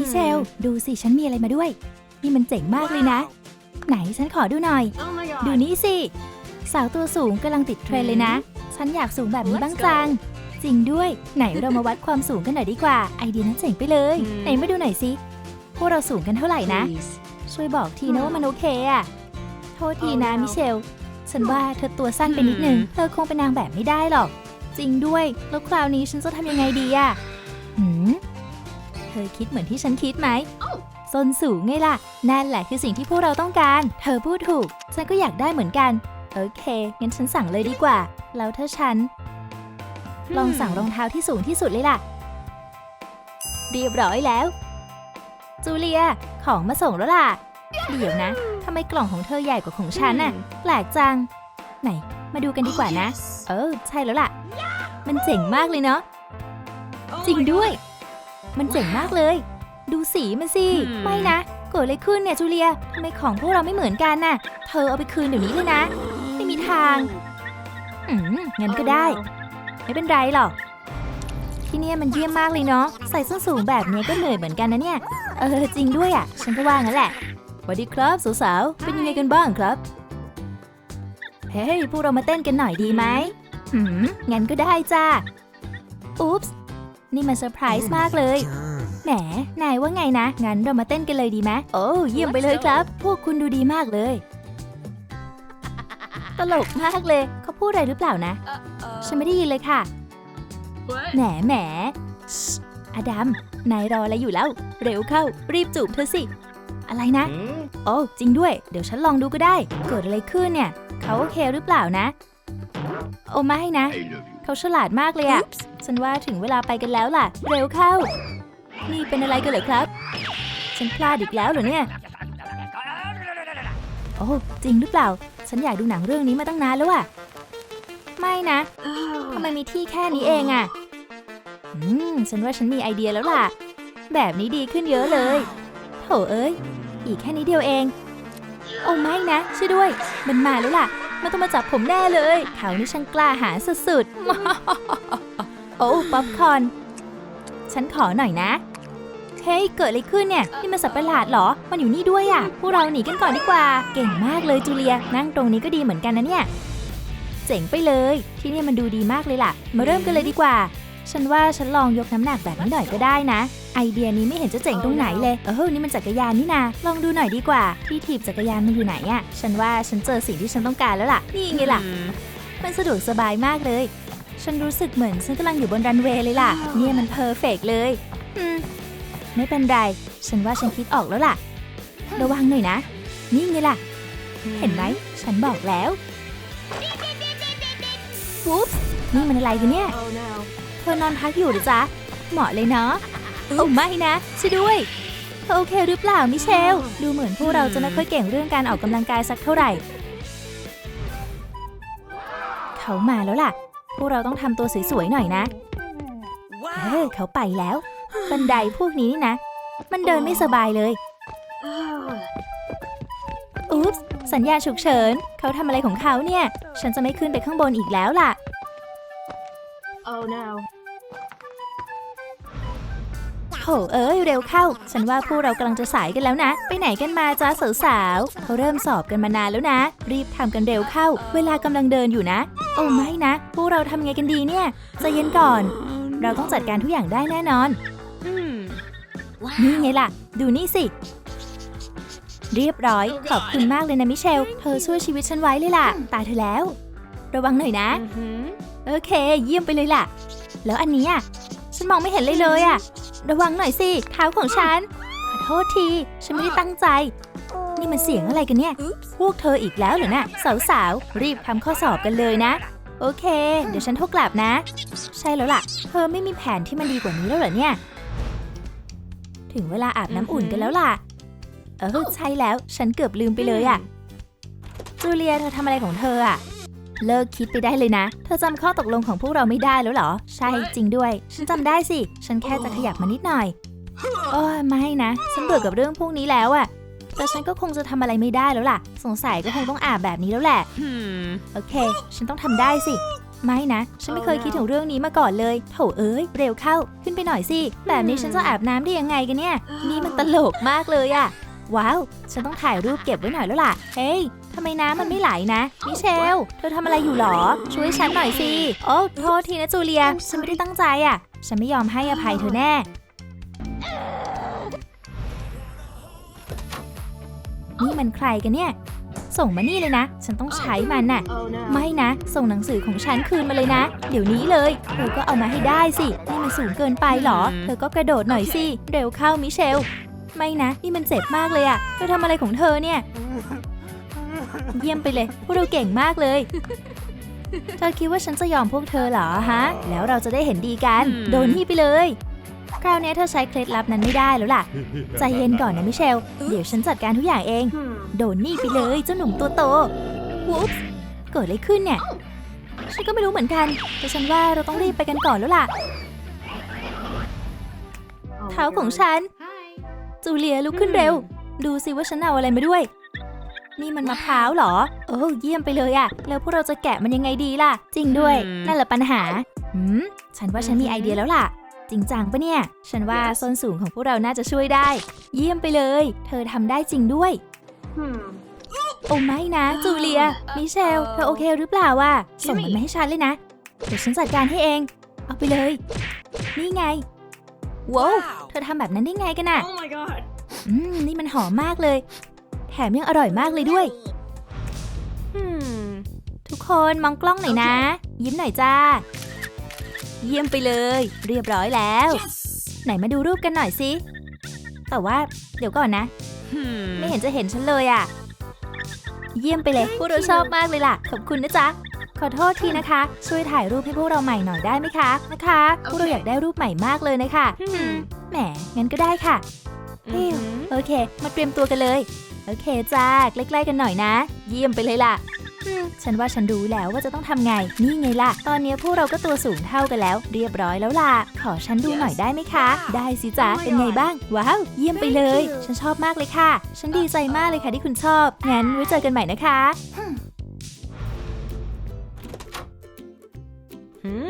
มิเชล ดูสิฉันมีอะไรมาด้วย นี่มันเจ๋งมากเลยนะ ไหนฉันขอดูหน่อย Oh my god. ดูนี่สิ สาวตัวสูงกำลังติดเทรนด์เลยนะ ฉันอยากสูงแบบนี้บ้างจัง จริงด้วย ไหนเรามาวัดความสูงกันหน่อยดีกว่า ไอเดียนั้นเจ๋งไปเลยอืมไหนมาดูหน่อยสิพวกเราสูงกันเท่าไหร่นะ Please. ช่วยบอกทีนะว่ามันโอเคอะโทษทีนะ Oh no มิเชล ฉันว่าเธอตัวสั้นไปนิดนึง Hmm เธอคงเป็นนางแบบไม่ได้หรอก จริงด้วย แล้วคราวนี้ฉันจะทำยังไงดีอะหืม เธอคิดเหมือนที่ฉันคิดไหมส้นสูงไงล่ะ นั่นแหละคือสิ่งที่พวกเราต้องการ เธอพูดถูก ฉันก็อยากได้เหมือนกัน โอเค งั้นฉันสั่งเลยดีกว่า แล้วถ้าฉัน ลองสั่งรองเท้าที่สูงที่สุดเลยล่ะ เรียบร้อยแล้ว จูเลีย ของมาส่งแล้วล่ะ เดี๋ยวนะ ทำไมกล่องของเธอใหญ่กว่าของฉันน่ะ แปลกจัง ไหน มาดูกันดีกว่านะ เออ ใช่แล้วล่ะ มันเจ๋งมากเลยเนาะ Oh จริง my ด้วย God. มันเจ๋งมากเลย ดูสีมันสิอืมไม่นะ เกิดอะไรขึ้นเนี่ยจูเลียทำไมของพวกเราไม่เหมือนกันน่ะ เธอเอาไปคืนเดี๋ยวนี้เลยนะ ไม่มีทาง อืมงั้นก็ได้ ไม่เป็นไรหรอก ที่เนี่ยมันเยี่ยมมากเลยเนาะ ใส่ส้นสูงแบบนี้ก็เหนื่อยเหมือนกันนะเนี่ย เออจริงด้วยอะ ฉันก็ว่างั้นแหละสวัสดีครับสาวๆ เป็นยังไงกันบ้างครับ เฮ้ยพวกเรามาเต้นกันหน่อยดีไหมหืมงั้นก็ได้จ้า อุ๊ปส์ นี่มันเซอร์ไพรส์มากเลย แหม นายว่าไงนะ งั้นเรามาเต้นกันเลยดีไหมโอ้เยี่ยมไปเลยครับ พวกคุณดูดีมากเลย ตลกมากเลย เขาพูดอะไรหรือเปล่านะ Uh-oh. ฉันไม่ได้ยินเลยค่ะ What? แหมแหมชิอดัม นายรออะไรอยู่แล้ว เร็วเข้า รีบจูบเธอสิ อะไรนะ โอ้จริงด้วย เดี๋ยวฉันลองดูก็ได้ เกิดอะไรขึ้นเนี่ย เขาโอเคหรือเปล่านะ โอ้ไม่นะ I love you. เขาฉลาดมากเลยอะฉันว่าถึงเวลาไปกันแล้วล่ะ เร็วเข้า นี่เป็นอะไรกันเหรอครับ ฉันพลาดอีกแล้วเหรอเนี่ย โอ้จริงหรือเปล่า ฉันอยากดูหนังเรื่องนี้มาตั้งนานแล้วอะไม่นะทำไมมีที่แค่นี้เองอะอืม ฉันว่าฉันมีไอเดียแล้วล่ะ แบบนี้ดีขึ้นเยอะเลยโถเอ้ย อีกแค่นี้เดียวเอง โอ้ไม่นะช่วยด้วย มันมาแล้วล่ะ มันต้องมาจับผมแน่เลยเขานี่ช่างกล้าหาญสุดๆ โอ้ป๊อปคอน ฉันขอหน่อยนะ เฮ้ย เกิดอะไรขึ้นเนี่ย นี่มันสัตว์ประหลาดเหรอ มันอยู่นี่ด้วยอะ พวกเราหนีกันก่อนดีกว่า เก่งมากเลยจูเลีย นั่งตรงนี้ก็ดีเหมือนกันนะเนี่ย เจ๋งไปเลย ที่นี่มันดูดีมากเลยล่ะ มาเริ่มกันเลยดีกว่า ฉันว่าฉันลองยกน้ำหนักแบบนี้หน่อยก็ได้นะ ไอเดียนี้ไม่เห็นจะเจ๋งตรงไหนเลย เออ นี่มันจักรยานนี่นา ลองดูหน่อยดีกว่า ที่ถีบจักรยานมันอยู่ไหนอะฉันว่าฉันเจอสิ่งที่ฉันต้องการแล้วล่ะ นี่ไงล่ะ Hmm. มันสะดวกสบายมากเลย ฉันรู้สึกเหมือนฉันกำลังอยู่บนรันเวย์เลยล่ะ เนี่ยมันเพอร์เฟกต์เลยอืมไม่เป็นไร ฉันว่าฉันคิดออกแล้วล่ะ ระวังหน่อยนะ นี่ไงล่ะ เห็นไหม ฉันบอกแล้วปุ๊บนี่มันอะไรกันเนี่ย Oh no. เธอนอนพักอยู่หรือจ๊ะ เหมาะเลยเนาะโอ้ไม่นะช่วยด้วยเธอโอเคหรือเปล่ามิเชล ดูเหมือนพวกเราจะไม่ค่อยเก่งเรื่องการออกกำลังกายสักเท่าไหร่ เขามาแล้วล่ะ พวกเราต้องทำตัวสวยๆหน่อยนะเออเขาไปแล้ว บันไดพวกนี้นี่นะ มันเดินไม่สบายเลย Oh. อุ๊บส์สัญญาณฉุกเฉิน เขาทำอะไรของเขาเนี่ย ฉันจะไม่ขึ้นไปข้างบนอีกแล้วล่ะ Oh no. โถเอ้ยเร็วเข้า ฉันว่าพวกเรากำลังจะสายกันแล้วนะ ไปไหนกันมาจ้าสาวๆเขาเริ่มสอบกันมานานแล้วนะ รีบทำกันเร็วเข้า เวลากำลังเดินอยู่นะ โอ้ไม่นะ พวกเราทำไงกันดีเนี่ยใจเย็นก่อน เราต้องจัดการทุกอย่างได้แน่นอน Hmm. นี่ไงล่ะ ดูนี่สิ เรียบร้อย ขอบคุณมากเลยนะมิเชล เธอช่วยชีวิตฉันไว้เลยล่ะ ตายเธอแล้ว ระวังหน่อยนะ Mm-hmm. โอเค เยี่ยมไปเลยล่ะ แล้วอันเนี้อะ ฉันมองไม่เห็นเลยเลยอะ ระวังหน่อยสิเท้าของฉัน ขอโทษที ฉันไม่ได้ตั้งใจ นี่มันเสียงอะไรกันเนี่ย พวกเธออีกแล้วเหรอนะ่ะสาวๆ รีบทำข้อสอบกันเลยนะ โอเค เดี๋ยวฉันโทรกลับนะ ใช่แล้วล่ะ เธอไม่มีแผนที่มันดีกว่านี้แล้วเหรอเนี่ย ถึงเวลาอาบน้ำอุ่นกันแล้วล่ะ เออใช่แล้ว ฉันเกือบลืมไปเลยอะจูเลียเธอทำอะไรของเธออะ เลิกคิดไปได้เลยนะ เธอจำข้อตกลงของพวกเราไม่ได้แล้วเหรอ ใช่จริงด้วย ฉันจำได้สิ ฉันแค่จะขยับมานิดหน่อยโอ้ยไม่นะ ฉันเบื่อกับเรื่องพวกนี้แล้วอะแต่ฉันก็คงจะทำอะไรไม่ได้แล้วล่ะ สงสัยก็คงต้องอาบแบบนี้แล้วแหละ Hmm. โอเค ฉันต้องทำได้สิ ไม่นะ ฉันไม่เคยคิดถึงเรื่องนี้มาก่อนเลย โถเอ้ย เร็วเข้า ขึ้นไปหน่อยสิ แบบนี้ฉันจะอาบน้ำได้ยังไงกันเนี่ย นี่มันตลกมากเลยอะ ว้าว ฉันต้องถ่ายรูปเก็บไว้หน่อยแล้วล่ะ เฮ้ยทำไมน้ำมันไม่ไหลนะ มิเชล เธอทำอะไรอยู่หรอ ช่วยฉันหน่อยสิ โอ้โทษทีนะจูเลีย ฉันไม่ได้ตั้งใจอะฉันไม่ยอมให้อภัยเธอแน่ นี่มันใครกันเนี่ย ส่งมานี่เลยนะ ฉันต้องใช้มันน่ะ ไม่นะ ส่งหนังสือของฉันคืนมาเลยนะ เดี๋ยวนี้เลย เธอก็เอามาให้ได้สิ นี่มันสูงเกินไปเหรอ เธอก็กระโดดหน่อยสิ เร็วเข้ามิเชล ไม่นะ นี่มันเจ็บมากเลยอะเธอทำอะไรของเธอเนี่ย เยี่ยมไปเลย พวกเราเก่งมากเลย เธอคิดว่าฉันจะยอมพวกเธอเหรอฮะ แล้วเราจะได้เห็นดีกันอืมโดนนี่ไปเลย คราวนี้เธอใช้เคล็ดลับนั้นไม่ได้แล้วล่ะ ใจเย็นก่อนนะมิเชล เดี๋ยวฉันจัดการทุกอย่างเอง Hmm. โดนนี่ไปเลยเจ้าหนุ่มตัวโตวูปส์เกิดอะไรขึ้นเนี่ย ฉันก็ไม่รู้เหมือนกัน แต่ฉันว่าเราต้องรีบไปกันก่อนแล้วล่ะ Oh เท้าของฉัน Hi. จูเลียลุกขึ้นเร็ว ดูสิว่าฉันเอาอะไรมาด้วย นี่มันมะพร้าวเหรอ โอ้เยี่ยมไปเลยอะแล้วพวกเราจะแกะมันยังไงดีล่ะ จริงด้วยอืมนั่นแหละปัญหาหืมฉันว่าฉันมีไอเดียแล้วล่ะ จริงจังปะเนี่ย ฉันว่าส้นสูงของพวกเราน่าจะช่วยได้ เยี่ยมไปเลย เธอทำได้จริงด้วย Hmm. โอ้ไม่นะ จูเลีย มิเชล เธอโอเคหรือเปล่าวะส่งมันมาให้ฉันเลยนะ เดี๋ยวฉันจัดการให้เอง เอาไปเลย นี่ไง ว้าวเธอทำแบบนั้นได้ไงกันน่ะ Oh my god. อืม นี่มันหอมมากเลย แถมยังอร่อยมากเลยด้วย Hmm. ทุกคนมองกล้องหน่อยนะ ยิ้มหน่อยจ้า เยี่ยมไปเลย เรียบร้อยแล้ว ไหนมาดูรูปกันหน่อยสิ แต่ว่า เดี๋ยวก่อนนะ Hmm. ไม่เห็นจะเห็นฉันเลยอะ เยี่ยมไปเลย พวกเราชอบมากเลยล่ะ ขอบคุณนะจ๊ะ ขอโทษทีนะคะ ช่วยถ่ายรูปให้พวกเราใหม่หน่อยได้ไหมคะ นะคะพวกเราอยากได้รูปใหม่มากเลยนะคะ Hmm. แหมงั้นก็ได้ค่ะ Mhm. โอเค มาเตรียมตัวกันเลย โอเคจ้าใกล้ๆกันหน่อยนะ เยี่ยมไปเลยล่ะอืมฉันว่าฉันรู้แล้วว่าจะต้องทำไง นี่ไงล่ะ ตอนนี้พวกเราก็ตัวสูงเท่ากันแล้ว เรียบร้อยแล้วล่ะ ขอฉันดูหน่อยได้ไหมคะ ได้สิจ๊ะ เป็นไงบ้าง ว้าว เยี่ยมไปเลย ฉันชอบมากเลยค่ะ ฉันดีใจมากเลยค่ะที่คุณชอบ งั้นไว้เจอกันใหม่นะคะ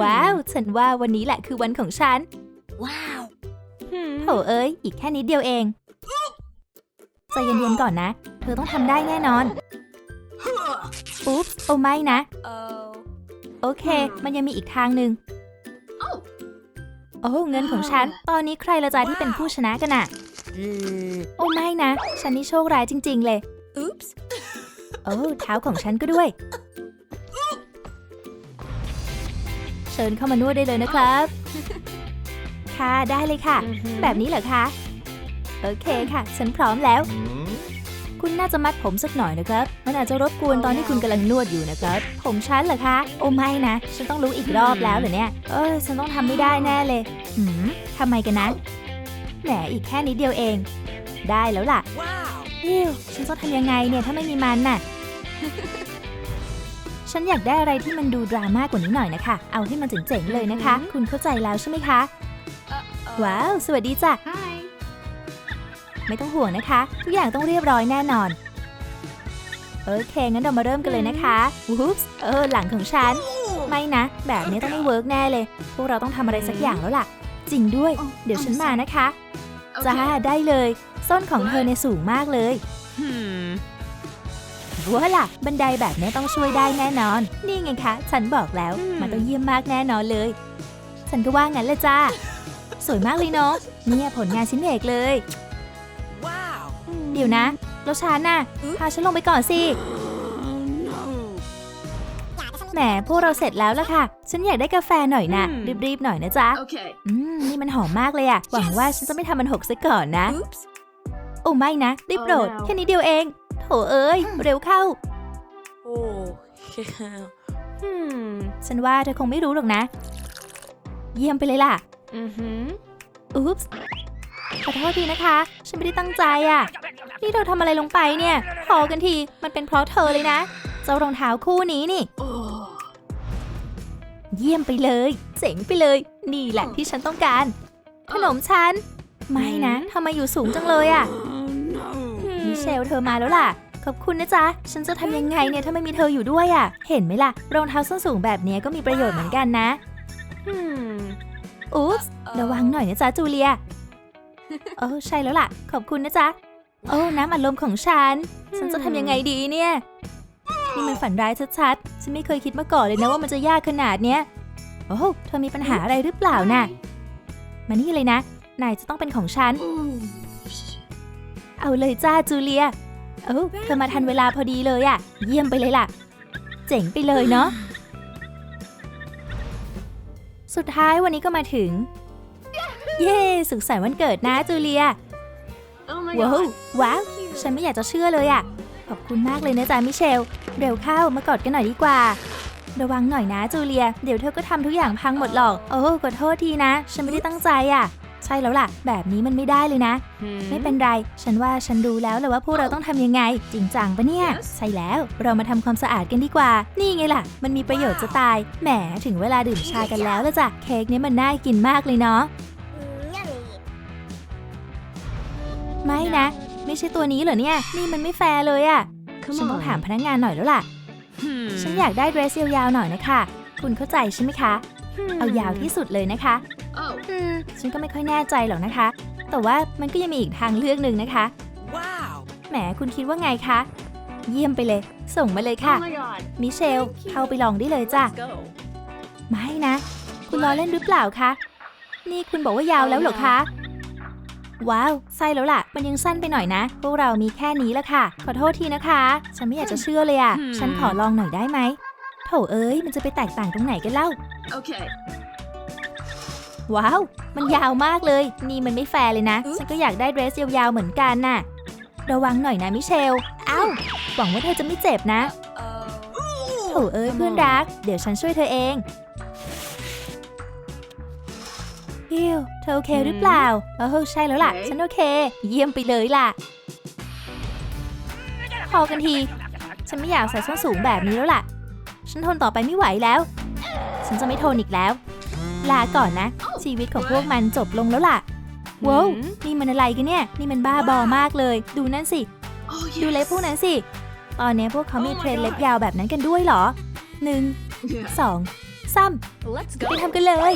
ว้าว ฉันว่าวันนี้แหละคือวันของฉัน Hmm. โถเอ้ย อีกแค่นิดเดียวเองใจเย็นๆก่อนนะ เธอต้องทำได้แน่นอน อุ๊บส์โอ้ไม่นะ Oh. โอเค มันยังมีอีกทางหนึ่งโอ้เงินของฉัน ตอนนี้ใครละจ๊ะที่เป็นผู้ชนะกันอะโอ้ไม่นะ ฉันนี่โชคร้ายจริง ๆ เลย Oops. โอ้เท้าของฉันก็ด้วย เชิญเข้ามานวดได้เลยนะครับ ค่ะได้เลยค่ะ Mhm. แบบนี้เหรอคะ โอเคค่ะ ฉันพร้อมแล้ว คุณน่าจะมัดผมสักหน่อยนะครับ มันอาจจะรบกวนตอนที่คุณกำลังนวดอยู่นะครับ ผมฉันเหรอคะ โอ้ไม่นะ ฉันต้องรู้อีกรอบแล้วเหรอเนี่ย เออฉันต้องทำไม่ได้แน่เลยหืมทำไมกันนะ แหมอีกแค่นิดเดียวเอง ได้แล้วล่ะ Wow. อิ้วฉันจะทำยังไงเนี่ยถ้าไม่มีมันน่ะ ฉันอยากได้อะไรที่มันดูดราม่ากว่านี้หน่อยนะคะ เอาให้มันเจ๋งๆเลยนะคะ คุณเข้าใจแล้วใช่ไหมคะ ว้าว สวัสดีจ้ะ Hi. ไม่ต้องห่วงนะคะ ทุกอย่างต้องเรียบร้อยแน่นอน โอเค งั้นเรามาเริ่มกันเลยนะคะวูปส์เออ หลังของฉัน ไม่นะ แบบนี้ต้องไม่เวิร์กแน่เลย พวกเราต้องทำอะไรสักอย่างแล้วล่ะ จริงด้วย เดี๋ยวฉันมานะคะ จ้า Okay. ได้เลย ส้นของเธอเนี่ยสูงมากเลย Hmm. ว้าล่ะ บันไดแบบนี้ต้องช่วยได้แน่นอน นี่ไงคะ ฉันบอกแล้วอืมมันต้องเยี่ยมมากแน่นอนเลย ฉันก็ว่างั้นเลยจ้า สวยมากเลยเนาะเนี่ยผลงานชิ้นเอกเลย Wow. เดี๋ยวนะแล้วฉันน่ะพาฉันลงไปก่อนสิ Oh no. แหมพวกเราเสร็จแล้วละค่ะ ฉันอยากได้กาแฟหน่อยนะอืมรีบๆหน่อยนะจ๊ะ Okay. อืมนี่มันหอมมากเลยอะหวังว่าฉันจะไม่ทำมันหกซะก่อนนะ Oops. โอ้ไม่นะได้โปรด Oh no แค่นี้เดียวเอง โถเอ้ย เร็วเข้า Oh. hmm. ฉันว่าเธอคงไม่รู้หรอกนะ เยี่ยมไปเลยล่ะ Mhm. อุ๊ปส์ขอโทษทีนะคะ ฉันไม่ได้ตั้งใจอะนี่เราทำอะไรลงไปเนี่ยพอกันที มันเป็นเพราะเธอเลยนะ เจ้ารองเท้าคู่นี้นี่ Oh. เยี่ยมไปเลย เจ๋งไปเลย นี่แหละที่ฉันต้องการ ขนมฉัน ไม่นะทำไมอยู่สูงจังเลยอะ Oh no. มิเชลเธอมาแล้วล่ะ ขอบคุณนะจ๊ะ ฉันจะทำยังไงเนี่ยถ้าไม่มีเธออยู่ด้วยอะ่ะ เห็นไหมล่ะ รองเท้าส้นสูงแบบเนี้ยก็มีประโยชน์เหมือนกันนะ Hmm. อุ๊ปส์ระวังหน่อยนะจ๊ะจูเลีย โอ้ใช่แล้วล่ะ ขอบคุณนะจ๊ะ โอ้น้ำอัดลมของฉัน ฉันจะทำยังไงดีเนี่ย นี่มันฝันร้ายชัดๆ ฉันไม่เคยคิดมาก่อนเลยนะว่ามันจะยากขนาดเนี้ย โอ้เธอมีปัญหาอะไรหรือเปล่าน่ะ มานี่เลยนะ นายจะต้องเป็นของฉัน เอาเลยจ้าจูเลีย เอ้าเธอมาทันเวลาพอดีเลยอะเยี่ยมไปเลยล่ะ เจ๋งไปเลยเนาะ สุดท้ายวันนี้ก็มาถึง เย้สุขสันต์วันเกิดนะจูเลีย Oh my ว้าว god. ว้าว ฉันไม่อยากจะเชื่อเลยอะขอบคุณมากเลยนะจ๊ะมิเชล เร็วเข้ามากอดกันหน่อยดีกว่า ระวังหน่อยนะจูเลีย เดี๋ยวเธอก็ทำทุกอย่างพังหมดหรอก โอ้ขอโทษทีนะ ฉันไม่ได้ตั้งใจอะ ใช่แล้วล่ะ แบบนี้มันไม่ได้เลยนะ Hmm. ไม่เป็นไร ฉันว่าฉันรู้แล้วแหละว่าพวกเราต้องทำยังไง จริงจังปะเนี่ย Yes ใช่แล้ว เรามาทำความสะอาดกันดีกว่า นี่ไงล่ะ มันมีประโยชน์จะตาย แหม ถึงเวลาดื่มชากันแล้วละจ้ะ เค้กนี้มันน่ากินมากเลยเนาะ ไม่นะ ไม่ใช่ตัวนี้เหรอเนี่ย นี่มันไม่แฟร์เลยอะ Come ฉันต้อง on. ถามพนักงานหน่อยแล้วล่ะ Hmm. ฉันอยากได้เดรสยาวๆหน่อยนะคะ คุณเข้าใจใช่ไหมคะ เอายาวที่สุดเลยนะคะ Oh. อืมฉันก็ไม่ค่อยแน่ใจหรอกนะคะ แต่ว่ามันก็ยังมีอีกทางเลือกหนึ่งนะคะ Wow. แหมคุณคิดว่าไงคะ เยี่ยมไปเลย ส่งมาเลยค่ะ Oh my god. มิเชล เข้าไปลองได้เลยจ้ะ Let's go. ไม่นะ คุณล้อเล่นหรือเปล่าคะ นี่คุณบอกว่ายาวแล้วเหรอคะ ว้าว ใช่แล้วล่ะ มันยังสั้นไปหน่อยนะ พวกเรามีแค่นี้ละค่ะ ขอโทษทีนะคะ ฉันไม่อยากจะเชื่อเลยอะ Hmm. ฉันขอลองหน่อยได้ไหม โถเอ้ย มันจะไปแตกต่างตรงไหนกันเล่า Okay. ว้าว มันยาวมากเลย นี่มันไม่แฟร์เลยนะ ฉันก็อยากได้เดรสยาวๆเหมือนกันน่ะ ระวังหน่อยนะมิเชลเอ้าหวังว่าเธอจะไม่เจ็บนะ Oh. โถเอ้ยเพื่อนรัก เดี๋ยวฉันช่วยเธอเองฮิวเธอโอเคหรือเปล่าเออใช่แล้วล่ะโอเคฉันโอเค เยี่ยมไปเลยล่ะ พอกันที ฉันไม่อยากใส่ส้นสูงแบบนี้แล้วล่ะ ฉันทนต่อไปไม่ไหวแล้ว ฉันจะไม่ทนอีกแล้ว ลาก่อนนะ ชีวิตของพวกมันจบลงแล้วล่ะว้าว Hmm. นี่มันอะไรกันเนี่ย นี่มันบ้าบอมากเลย ดูนั่นสิ Oh ดูเล็บพวกนั้นสิ ตอนนี้พวกเขามี Oh my เทรนด์ God เล็บยาวแบบนั้นกันด้วยเหรอหนึ่ง Yeah. สองสาม Let's ไป go. ทำกันเลย